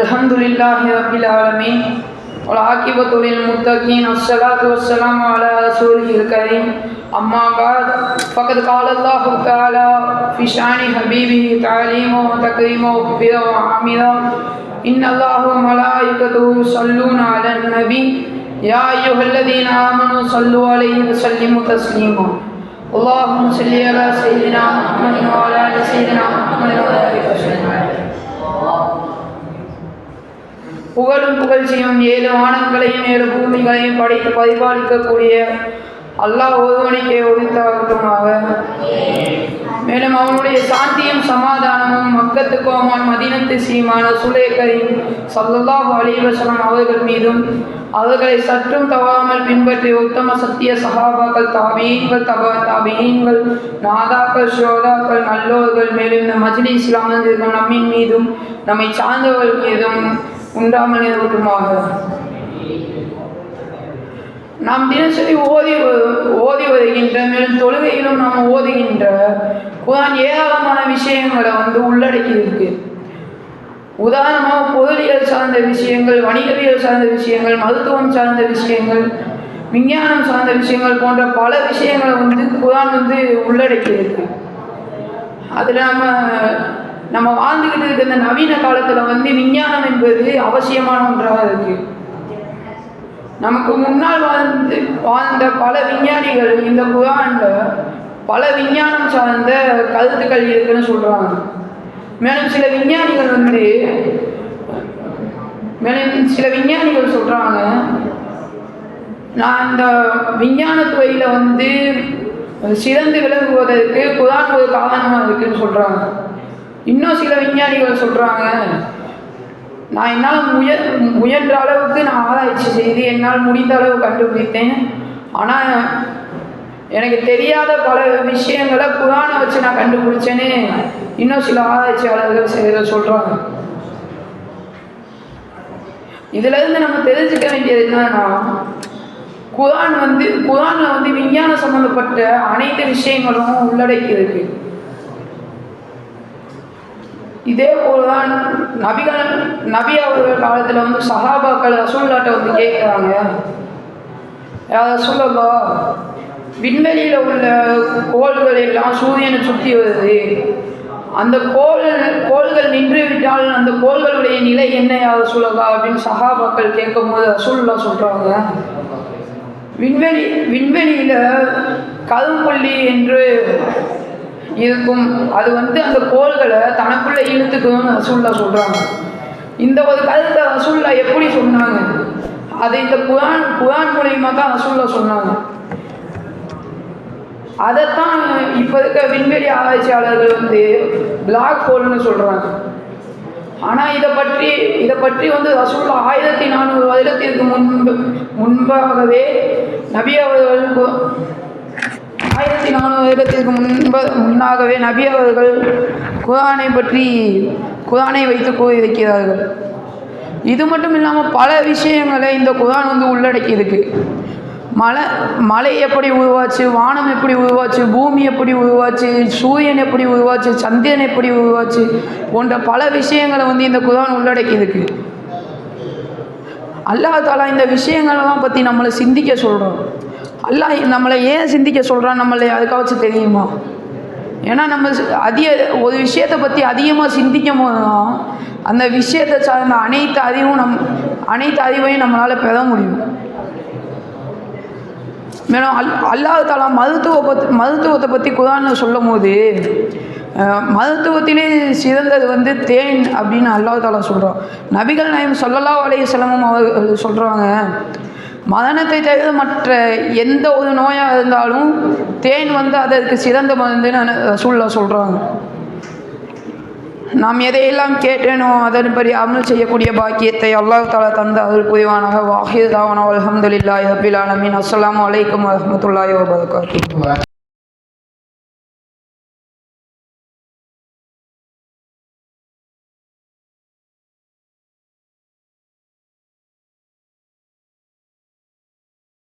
الحمد لله رب العالمين والعاقبة للمتقين والصلاة والسلام على رسوله الكريم. أما بعد فقد قال الله تعالى في شأن حبيبه تعليما وتكريما وخبرا وعاملا إن الله وملائكته يصلون على النبي. يا أيها الذين آمنوا صلوا عليه وسلموا تسليما. اللهم صل على سيدنا محمد وعلى آل سيدنا محمد وعلى آله وسلم புகழும் புகழ்ச்சியும் ஏழு வானங்களையும் ஏழு பூமிகளையும் படைத்து பரிபாலிக்கக்கூடிய அல்லாஹ் ஒருவனுக்கே ஒழித்தாகட்டுமாக மேலும் அவனுடைய சாந்தியும் சமாதானமும் மக்கத்து கோமான் மதினத்து சீமான சுலேகரின் சல்லல்லாஹு அலிவசனம் அவர்கள் மீதும் அவர்களை சற்றும் தவறாமல் பின்பற்றிய உத்தம சத்திய சகாபாக்கள் தாபீன்கள் தப தாபீன்கள் நாதாக்கள் ஷோதாக்கள் நல்லோர்கள் மேலும் இந்த மஜ்லி இஸ்லாமியர்கள் நம்மின் மீதும் நம்மை சார்ந்தவர்கள் மீதும் உண்டாமல் இருக்கட்டுமாக நாம் தினசரி ஓதி ஓதி வருகின்ற மேலும் தொழுகையிலும் நாம் ஓதுகின்ற குரான் ஏராளமான விஷயங்களை வந்து உள்ளடக்கி இருக்கு உதாரணமாக பொருளியல் சார்ந்த விஷயங்கள் வணிகவியல் சார்ந்த விஷயங்கள் மருத்துவம் சார்ந்த விஷயங்கள் விஞ்ஞானம் சார்ந்த விஷயங்கள் போன்ற பல விஷயங்களை வந்து குரான் வந்து உள்ளடக்கி இருக்கு அதில் நம்ம நம்ம வாழ்ந்துக்கிட்டு இருக்க இந்த நவீன காலத்தில் வந்து விஞ்ஞானம் என்பது அவசியமான ஒன்றாக இருக்கு. நமக்கு முன்னால் வாழ்ந்து வாழ்ந்த பல விஞ்ஞானிகள் இந்த குரானில் பல விஞ்ஞானம் சார்ந்த கருத்துக்கள் இருக்குன்னு சொல்கிறாங்க மேலும் சில விஞ்ஞானிகள் வந்து மேலும் சில விஞ்ஞானிகள் சொல்கிறாங்க நான் இந்த விஞ்ஞான துறையில் வந்து சிறந்து விளங்குவதற்கு குரான் ஒரு காரணமாக இருக்குன்னு சொல்கிறாங்க இன்னும் சில விஞ்ஞானிகள் சொல்கிறாங்க நான் என்னால் முய முயன்ற அளவுக்கு நான் ஆராய்ச்சி செய்து என்னால் முடிந்த அளவு கண்டுபிடித்தேன். ஆனால் எனக்கு தெரியாத பல விஷயங்களை குரானை வச்சு நான் கண்டுபிடிச்சேன்னு இன்னும் சில ஆராய்ச்சியாளர்கள் செய்த சொல்கிறாங்க இதுலேருந்து நம்ம தெரிஞ்சுக்க வேண்டியது என்னன்னா குரான் வந்து குரானில் வந்து விஞ்ஞானம் சம்மந்தப்பட்ட அனைத்து விஷயங்களும் உள்ளடக்கி இருக்குது இதே போலதான் நபிகள் நபி அவர்கள் காலத்தில் வந்து சஹாபாக்கள் ரசூல்லாட்ட வந்து கேட்குறாங்க யார் சொல்லலா விண்வெளியில் உள்ள கோள்கள் எல்லாம் சூரியனை சுற்றி வருது. அந்த கோள் கோள்கள் நின்று விட்டால் அந்த கோள்களுடைய நிலை என்ன யார் சொல்லலா அப்படின்னு சஹாபாக்கள் கேட்கும்போது ரசூல்லா சொல்கிறாங்க விண்வெளி விண்வெளியில் கரும்புள்ளி என்று இருக்கும். அது வந்து அந்த கோள்களை தனக்குள்ளே இழுத்துக்கணும்னு ரசூல்லா சொல்கிறாங்க இந்த ஒரு கருத்தை ரசூல்லா எப்படி சொன்னாங்க? அதை இந்த குரான் குரான் மூலியமாக தான் ரசூல்லா சொன்னாங்க. அதைத்தான் இப்போ இருக்க விண்வெளி ஆராய்ச்சியாளர்கள் வந்து பிளாக் ஹோல்னு சொல்கிறாங்க ஆனால் இதை பற்றி இதை பற்றி வந்து ரசூல்லா ஆயிரத்தி நானூறு வருடத்திற்கு முன்பு முன்பாகவே நபி அவர்கள் கு- முன்ப முன்பு முன்னாகவே நபி அவர்கள் குரானை பற்றி குரானை வைத்து கூறியிருக்கிறார்கள். இது மட்டும் இல்லாமல் பல விஷயங்களை இந்த குரான் வந்து உள்ளடக்கி இருக்கு மலை மலை எப்படி உருவாச்சு வானம் எப்படி உருவாச்சு பூமி எப்படி உருவாச்சு சூரியன் எப்படி உருவாச்சு சந்திரன் எப்படி உருவாச்சு போன்ற பல விஷயங்களை வந்து இந்த குரான் உள்ளடக்கி இருக்கு அல்லாஹ் தாலா இந்த விஷயங்களெல்லாம் பற்றி நம்மளை சிந்திக்க சொல்கிறோம் அல்லாஹ் நம்மளை ஏன் சிந்திக்க சொல்கிறான் நம்மளை அதுக்காச்சும் தெரியுமா? ஏன்னா நம்ம அதிக ஒரு விஷயத்தை பற்றி அதிகமாக சிந்திக்கும் போது தான் அந்த விஷயத்தை சார்ந்த அனைத்து அறிவும் நம் அனைத்து அறிவையும் நம்மளால் பெற முடியும். மேலும் அல் அல்லாஹ் தாலா மருத்துவ பத் மருத்துவத்தை பற்றி குரான்னு சொல்லும் போது மருத்துவத்திலே சிறந்தது வந்து தேன் அப்படின்னு அல்லாஹ் தாலா சொல்கிறான் நபிகள் நாயம் சொல்லலா அலைய செலமும் அவர்கள் சொல்கிறாங்க மரணத்தை தவிர மற்ற எந்த ஒரு நோயாக இருந்தாலும் தேன் வந்து அதற்கு சிறந்த மருந்துன்னு ரசூல்லா சொல்கிறாங்க நாம் எதையெல்லாம் கேட்டேனோ அதன்படி அமல் செய்யக்கூடிய பாக்கியத்தை அல்லாஹ் தாலா தந்த அருள் புரிவானாக. வாஹிர் தாவனா அல்ஹம்துலில்லாஹி ரபில் ஆலமீன். அஸ்லாம் வலைக்கம் வரமத்துல்லாய் வபரகாத்துஹு.